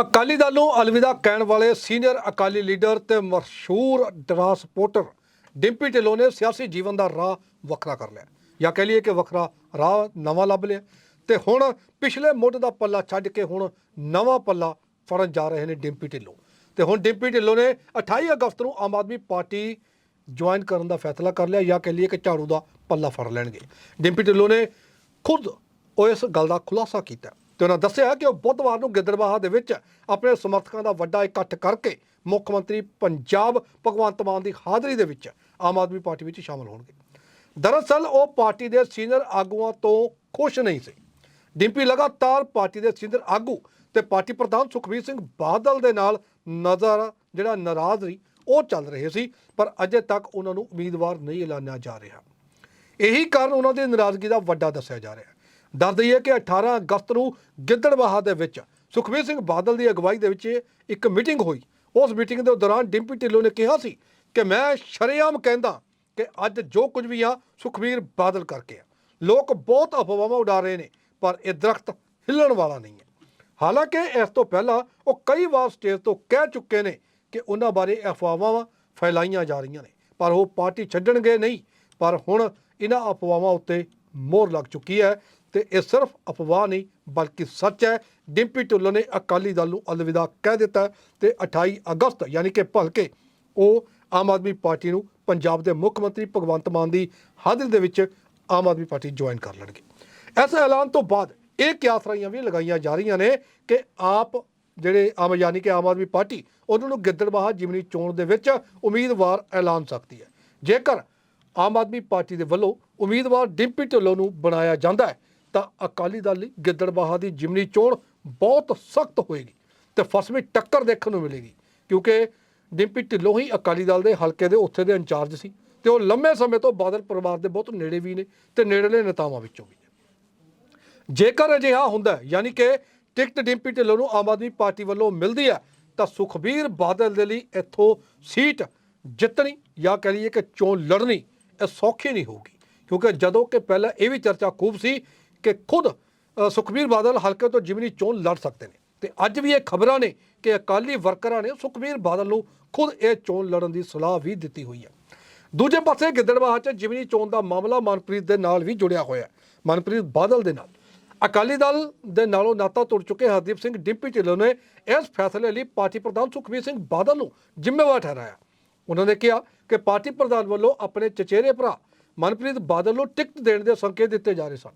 ਅਕਾਲੀ ਦਲ ਨੂੰ ਅਲਵਿਦਾ ਕਹਿਣ ਵਾਲੇ ਸੀਨੀਅਰ ਅਕਾਲੀ ਲੀਡਰ ਤੇ ਮਸ਼ਹੂਰ ਡਰਾ ਸਪੋਰਟਰ ਡਿੰਪੀ ਢਿੱਲੋਂ ਨੇ ਸਿਆਸੀ ਜੀਵਨ ਦਾ ਰਾਹ ਵੱਖਰਾ ਕਰ ਲਿਆ। ਜਾਂ ਕਹਿ ਲਈਏ ਕਿ ਵੱਖਰਾ ਰਾਹ ਨਵਾਂ ਲੱਭ ਲਿਆ। ਤੇ ਹੁਣ ਪਿਛਲੇ ਮੁੱਢ ਦਾ ਪੱਲਾ ਛੱਡ ਕੇ ਹੁਣ ਨਵਾਂ ਪੱਲਾ ਫੜਨ ਜਾ ਰਹੇ ਨੇ ਡਿੰਪੀ ਢਿੱਲੋਂ। ਤੇ ਹੁਣ ਡਿੰਪੀ ਢਿੱਲੋਂ ਨੇ 28 ਅਗਸਤ ਨੂੰ ਆਮ ਆਦਮੀ ਪਾਰਟੀ ਜੁਆਇਨ ਕਰਨ ਦਾ ਫੈਸਲਾ ਕਰ ਲਿਆ ਜਾਂ ਕਹਿ ਲਈਏ ਕਿ ਝਾੜੂ ਦਾ ਪੱਲਾ ਫੜ ਲੈਣਗੇ। ਡਿੰਪੀ ਢਿੱਲੋਂ ਨੇ ਖੁਦ ਉਹ ਇਸ ਗੱਲ ਦਾ ਖੁਲਾਸਾ ਕੀਤਾ। ਤੇ ਉਹਨਾਂ ਦੱਸਿਆ ਕਿ ਉਹ ਬੁੱਧਵਾਰ ਨੂੰ ਗਿੱਦੜਬਾਹਾ ਦੇ ਵਿੱਚ ਆਪਣੇ ਸਮਰਥਕਾਂ ਦਾ ਵੱਡਾ ਇਕੱਠ ਕਰਕੇ ਮੁੱਖ ਮੰਤਰੀ ਪੰਜਾਬ ਭਗਵੰਤ ਮਾਨ ਦੀ ਹਾਜ਼ਰੀ ਦੇ ਵਿੱਚ ਆਮ ਆਦਮੀ ਪਾਰਟੀ ਵਿੱਚ ਸ਼ਾਮਲ ਹੋਣਗੇ। ਦਰਅਸਲ ਉਹ ਪਾਰਟੀ ਦੇ ਸੀਨੀਅਰ ਆਗੂਆਂ ਤੋਂ ਖੁਸ਼ ਨਹੀਂ ਸੀ। ਡਿੰਪੀ ਲਗਾਤਾਰ ਪਾਰਟੀ ਦੇ ਸੀਨੀਅਰ ਆਗੂ ਤੇ ਪਾਰਟੀ ਪ੍ਰਧਾਨ ਸੁਖਬੀਰ ਸਿੰਘ ਬਾਦਲ ਦੇ ਨਾਲ ਨਜ਼ਰ, ਜਿਹੜਾ ਨਾਰਾਜ਼ ਸੀ, ਉਹ ਚੱਲ ਰਹੇ ਸੀ, ਪਰ ਅਜੇ ਤੱਕ ਉਹਨਾਂ ਨੂੰ ਉਮੀਦਵਾਰ ਨਹੀਂ ਐਲਾਨਿਆ ਜਾ ਰਿਹਾ। ਇਹੀ ਕਾਰਨ ਉਹਨਾਂ ਦੀ ਨਾਰਾਜ਼ਗੀ ਦਾ ਵੱਡਾ ਦੱਸਿਆ ਜਾ ਰਿਹਾ। ਦੱਸ ਦਈਏ ਕਿ 18 ਅਗਸਤ ਨੂੰ ਗਿੱਦੜਬਾਹਾ ਦੇ ਵਿੱਚ ਸੁਖਬੀਰ ਸਿੰਘ ਬਾਦਲ ਦੀ ਅਗਵਾਈ ਦੇ ਵਿੱਚ ਇੱਕ ਮੀਟਿੰਗ ਹੋਈ। ਉਸ ਮੀਟਿੰਗ ਦੇ ਦੌਰਾਨ ਡਿੰਪੀ ਢਿੱਲੋਂ ਨੇ ਕਿਹਾ ਸੀ ਕਿ ਮੈਂ ਸ਼ਰੇਆਮ ਕਹਿੰਦਾ ਕਿ ਅੱਜ ਜੋ ਕੁਝ ਵੀ ਆ, ਸੁਖਬੀਰ ਬਾਦਲ ਕਰਕੇ ਆ। ਲੋਕ ਬਹੁਤ ਅਫਵਾਹਾਂ ਉਡਾ ਰਹੇ ਨੇ, ਪਰ ਇਹ ਦਰਖਤ ਹਿੱਲਣ ਵਾਲਾ ਨਹੀਂ ਹੈ। ਹਾਲਾਂਕਿ ਇਸ ਤੋਂ ਪਹਿਲਾਂ ਉਹ ਕਈ ਵਾਰ ਸਟੇਜ ਤੋਂ ਕਹਿ ਚੁੱਕੇ ਨੇ ਕਿ ਉਹਨਾਂ ਬਾਰੇ ਅਫਵਾਹਾਂ ਫੈਲਾਈਆਂ ਜਾ ਰਹੀਆਂ ਨੇ, ਪਰ ਉਹ ਪਾਰਟੀ ਛੱਡਣਗੇ ਨਹੀਂ, ਪਰ ਹੁਣ ਇਹਨਾਂ ਅਫਵਾਹਾਂ ਉੱਤੇ ਮੋਹਰ ਲੱਗ ਚੁੱਕੀ ਹੈ। ਤੇ ਇਹ ਸਿਰਫ ਅਫਵਾਹ ਨਹੀਂ, ਬਲਕਿ ਸੱਚ ਹੈ। ਡਿੰਪੀ ਢਿੱਲੋਂ ਨੇ ਅਕਾਲੀ ਦਲ ਨੂੰ ਅਲਵਿਦਾ ਕਹਿ ਦਿੱਤਾ ਹੈ ਤੇ 28 ਅਗਸਤ, ਯਾਨੀ ਕਿ ਭਲਕੇ, ਉਹ ਆਮ ਆਦਮੀ ਪਾਰਟੀ ਨੂੰ ਪੰਜਾਬ ਦੇ ਮੁੱਖ ਮੰਤਰੀ ਭਗਵੰਤ ਮਾਨ ਦੀ ਹਾਜ਼ਰੀ ਦੇ ਵਿੱਚ ਆਮ ਆਦਮੀ ਪਾਰਟੀ ਜੁਆਇਨ ਕਰ ਲੈਣਗੇ। ਇਸ ਐਲਾਨ ਤੋਂ ਬਾਅਦ ਇਹ ਕਿਆਸਰਾਈਆਂ ਵੀ ਲਗਾਈਆਂ ਜਾ ਰਹੀਆਂ ਨੇ ਕਿ ਆਪ ਜਿਹੜੇ ਆਮ, ਯਾਨੀ ਕਿ ਆਮ ਆਦਮੀ ਪਾਰਟੀ, ਉਹਨਾਂ ਨੂੰ ਗਿੱਦੜਬਾਹਾ ਜਿਮਨੀ ਚੋਣ ਦੇ ਵਿੱਚ ਉਮੀਦਵਾਰ ਐਲਾਨ ਸਕਦੀ ਹੈ। ਜੇਕਰ ਆਮ ਆਦਮੀ ਪਾਰਟੀ ਦੇ ਵੱਲੋਂ ਉਮੀਦਵਾਰ ਡਿੰਪੀ ਢਿੱਲੋਂ ਨੂੰ ਬਣਾਇਆ ਜਾਂਦਾ ਹੈ ਤਾਂ ਅਕਾਲੀ ਦਲ ਲਈ ਗਿੱਦੜਬਾਹਾ ਦੀ ਜਿਮਨੀ ਚੋਣ ਬਹੁਤ ਸਖਤ ਹੋਏਗੀ ਤੇ ਫਸਵੀਂ ਟੱਕਰ ਦੇਖਣ ਨੂੰ ਮਿਲੇਗੀ, ਕਿਉਂਕਿ ਡਿੰਪੀ ਢਿੱਲੋਂ ਹੀ ਅਕਾਲੀ ਦਲ ਦੇ ਹਲਕੇ ਦੇ ਉੱਥੇ ਦੇ ਇੰਚਾਰਜ ਸੀ ਤੇ ਉਹ ਲੰਮੇ ਸਮੇਂ ਤੋਂ ਬਾਦਲ ਪਰਿਵਾਰ ਦੇ ਬਹੁਤ ਨੇੜੇ ਵੀ ਨੇ ਤੇ ਨੇੜਲੇ ਨੇਤਾਵਾਂ ਵਿੱਚੋਂ ਵੀ ਨੇ। ਜੇਕਰ ਅਜਿਹਾ ਹੁੰਦਾ ਯਾਨੀ ਕਿ ਟਿਕਟ ਡਿੰਪੀ ਢਿੱਲੋਂ ਨੂੰ ਆਮ ਆਦਮੀ ਪਾਰਟੀ ਵੱਲੋਂ ਮਿਲਦੀ ਹੈ, ਤਾਂ ਸੁਖਬੀਰ ਬਾਦਲ ਦੇ ਲਈ ਇੱਥੋਂ ਸੀਟ ਜਿੱਤਣੀ ਜਾਂ ਕਹ ਲਈਏ ਕਿ ਚੋਣ ਲੜਨੀ ਇਹ ਸੌਖੀ ਨਹੀਂ ਹੋਊਗੀ, ਕਿਉਂਕਿ ਜਦੋਂ ਕਿ ਪਹਿਲਾਂ ਇਹ ਵੀ ਚਰਚਾ ਖੂਬ ਸੀ ਕਿ ਖੁਦ ਸੁਖਬੀਰ ਬਾਦਲ ਹਲਕੇ ਤੋਂ ਜਿਮਨੀ ਚੋਣ ਲੜ ਸਕਦੇ ਨੇ। ਤੇ ਅੱਜ ਵੀ ਇਹ ਖਬਰਾਂ ਨੇ ਕਿ ਅਕਾਲੀ ਵਰਕਰਾਂ ਨੇ ਸੁਖਬੀਰ ਬਾਦਲ ਨੂੰ ਖੁਦ ਇਹ ਚੋਣ ਲੜਨ ਦੀ ਸਲਾਹ ਵੀ ਦਿੱਤੀ ਹੋਈ ਹੈ। ਦੂਜੇ ਪਾਸੇ ਗਿੱਦੜਬਾਹਾ 'ਚ ਜਿਮਨੀ ਚੋਣ ਦਾ ਮਾਮਲਾ ਮਨਪ੍ਰੀਤ ਦੇ ਨਾਲ ਵੀ ਜੁੜਿਆ ਹੋਇਆ ਹੈ। ਮਨਪ੍ਰੀਤ ਬਾਦਲ ਦੇ ਨਾਲ। ਅਕਾਲੀ ਦਲ ਦੇ ਨਾਲੋਂ ਨਾਤਾ ਤੁਰ ਚੁੱਕੇ ਹਰਦੀਪ ਸਿੰਘ ਡਿੰਪੀ ਢਿੱਲੋਂ ਨੇ ਇਸ ਫੈਸਲੇ ਲਈ ਪਾਰਟੀ ਪ੍ਰਧਾਨ ਸੁਖਬੀਰ ਸਿੰਘ ਬਾਦਲ ਨੂੰ ਜ਼ਿੰਮੇਵਾਰ ਠਹਿਰਾਇਆ। ਉਹਨਾਂ ਨੇ ਕਿਹਾ ਕਿ ਪਾਰਟੀ ਪ੍ਰਧਾਨ ਵੱਲੋਂ ਆਪਣੇ ਚਚੇਰੇ ਭਰਾ ਮਨਪ੍ਰੀਤ ਬਾਦਲ ਨੂੰ ਟਿਕਟ ਦੇਣ ਦੇ ਸੰਕੇਤ ਦਿੱਤੇ ਜਾ ਰਹੇ ਸਨ।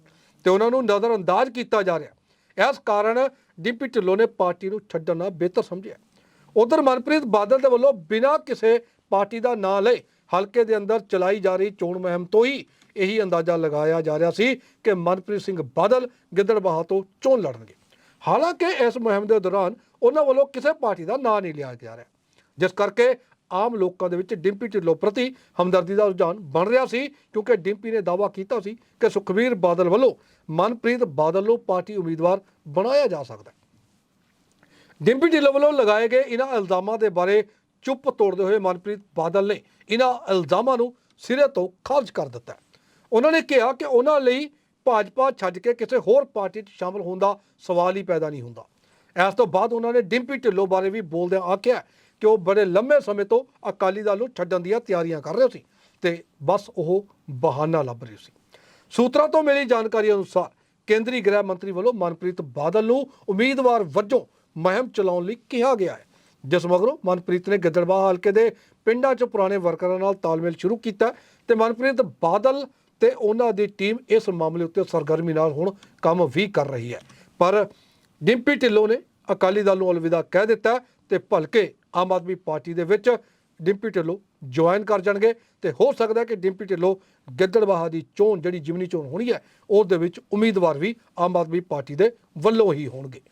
ਤੇ ਉਹਨਾਂ ਨੂੰ ਨਜ਼ਰਅੰਦਾਜ਼ ਕੀਤਾ ਜਾ ਰਿਹਾ ਇਸ ਕਾਰਨ ਡਿੰਪੀ ਢਿੱਲੋਂ ਨੇ ਪਾਰਟੀ ਨੂੰ ਛੱਡਣਾ ਬਿਹਤਰ ਸਮਝਿਆ ਉਧਰ ਮਨਪ੍ਰੀਤ ਬਾਦਲ ਦੇ ਵੱਲੋਂ ਬਿਨਾਂ ਕਿਸੇ ਪਾਰਟੀ ਦਾ ਨਾਂ ਲਏ ਹਲਕੇ ਦੇ ਅੰਦਰ ਚਲਾਈ ਜਾ ਰਹੀ ਚੋਣ ਮੁਹਿੰਮ ਤੋਂ ਹੀ ਇਹੀ ਅੰਦਾਜ਼ਾ ਲਗਾਇਆ ਜਾ ਰਿਹਾ ਸੀ ਕਿ ਮਨਪ੍ਰੀਤ ਸਿੰਘ ਬਾਦਲ ਗਿੱਦੜਬਾਹਾ ਤੋਂ ਚੋਣ ਲੜਨਗੇ। ਹਾਲਾਂਕਿ ਇਸ ਮੁਹਿੰਮ ਦੇ ਦੌਰਾਨ ਉਹਨਾਂ ਵੱਲੋਂ ਕਿਸੇ ਪਾਰਟੀ ਦਾ ਨਾਂ ਨਹੀਂ ਲਿਆ ਜਾ ਰਿਹਾ। ਜਿਸ ਕਰਕੇ ਆਮ ਲੋਕਾਂ ਦੇ ਵਿੱਚ ਡਿੰਪੀ ਢਿੱਲੋਂ ਪ੍ਰਤੀ ਹਮਦਰਦੀ ਦਾ ਰੁਝਾਨ ਬਣ ਰਿਹਾ ਸੀ, ਕਿਉਂਕਿ ਡਿੰਪੀ ਨੇ ਦਾਅਵਾ ਕੀਤਾ ਸੀ ਕਿ ਸੁਖਬੀਰ ਬਾਦਲ ਵੱਲੋਂ ਮਨਪ੍ਰੀਤ ਬਾਦਲ ਨੂੰ ਪਾਰਟੀ ਉਮੀਦਵਾਰ ਬਣਾਇਆ ਜਾ ਸਕਦਾ ਹੈ। ਡਿੰਪੀ ਢਿੱਲੋਂ ਵੱਲੋਂ ਲਗਾਏ ਗਏ ਇਹਨਾਂ ਇਲਜ਼ਾਮਾਂ ਦੇ ਬਾਰੇ ਚੁੱਪ ਤੋੜਦੇ ਹੋਏ ਮਨਪ੍ਰੀਤ ਬਾਦਲ ਨੇ ਇਹਨਾਂ ਇਲਜ਼ਾਮਾਂ ਨੂੰ ਸਿਰੇ ਤੋਂ ਖਾਰਜ ਕਰ ਦਿੱਤਾ ਉਹਨਾਂ ਨੇ ਕਿਹਾ ਕਿ ਉਹਨਾਂ ਲਈ ਭਾਜਪਾ ਛੱਡ ਕੇ ਕਿਸੇ ਹੋਰ ਪਾਰਟੀ 'ਚ ਸ਼ਾਮਲ ਹੋਣ ਦਾ ਸਵਾਲ ਹੀ ਪੈਦਾ ਨਹੀਂ ਹੁੰਦਾ। ਇਸ ਤੋਂ ਬਾਅਦ ਉਹਨਾਂ ਨੇ ਡਿੰਪੀ ਢਿੱਲੋਂ ਬਾਰੇ ਵੀ ਬੋਲਦਿਆਂ ਆਖਿਆ ਕਿ ਉਹ ਬੜੇ ਲੰਮੇ ਸਮੇਂ ਤੋਂ ਅਕਾਲੀ ਦਲ ਨੂੰ ਛੱਡਣ ਦੀਆਂ ਤਿਆਰੀਆਂ ਕਰ ਰਹੇ ਸੀ ਤੇ ਬਸ ਉਹ ਬਹਾਨਾ ਲੱਭ ਰਹੇ ਸੀ। ਸੂਤਰਾਂ ਤੋਂ ਮਿਲੀ ਜਾਣਕਾਰੀ ਅਨੁਸਾਰ ਕੇਂਦਰੀ ਗ੍ਰਹਿ ਮੰਤਰੀ ਵੱਲੋਂ ਮਨਪ੍ਰੀਤ ਬਾਦਲ ਨੂੰ ਉਮੀਦਵਾਰ ਵਜੋਂ ਮੁਹਿੰਮ ਚਲਾਉਣ ਲਈ ਕਿਹਾ ਗਿਆ ਹੈ। ਜਿਸ ਮਗਰੋਂ ਮਨਪ੍ਰੀਤ ਨੇ ਗਿੱਦੜਬਾਹਾ ਹਲਕੇ ਦੇ ਪਿੰਡਾਂ 'ਚ ਪੁਰਾਣੇ ਵਰਕਰਾਂ ਨਾਲ ਤਾਲਮੇਲ ਸ਼ੁਰੂ ਕੀਤਾ ਤੇ ਮਨਪ੍ਰੀਤ ਬਾਦਲ ਤੇ ਉਹਨਾਂ ਦੀ ਟੀਮ ਇਸ ਮਾਮਲੇ ਉੱਤੇ ਸਰਗਰਮੀ ਨਾਲ ਹੁਣ ਕੰਮ ਵੀ ਕਰ ਰਹੀ ਹੈ। ਪਰ ਡਿੰਪੀ ਢਿੱਲੋਂ ਨੇ ਅਕਾਲੀ ਦਲ ਨੂੰ ਅਲਵਿਦਾ ਕਹਿ ਦਿੱਤਾ ਤੇ ਭਲਕੇ ਆਮ ਆਦਮੀ ਪਾਰਟੀ ਦੇ ਵਿੱਚ ਡਿੰਪੀ ਢਿੱਲੋਂ ਜੁਆਇਨ ਕਰ ਜਾਣਗੇ ਤੇ ਹੋ ਸਕਦਾ ਕਿ ਡਿੰਪੀ ਢਿੱਲੋਂ ਗਿੱਦੜਬਾਹਾ ਦੀ ਚੋਣ ਜਿਹੜੀ ਜਿਮਨੀ ਚੋਣ ਹੋਣੀ ਹੈ, ਉਸ ਦੇ ਵਿੱਚ ਉਮੀਦਵਾਰ ਵੀ ਆਮ ਆਦਮੀ ਪਾਰਟੀ ਦੇ ਵੱਲੋਂ ਹੀ ਹੋਣਗੇ।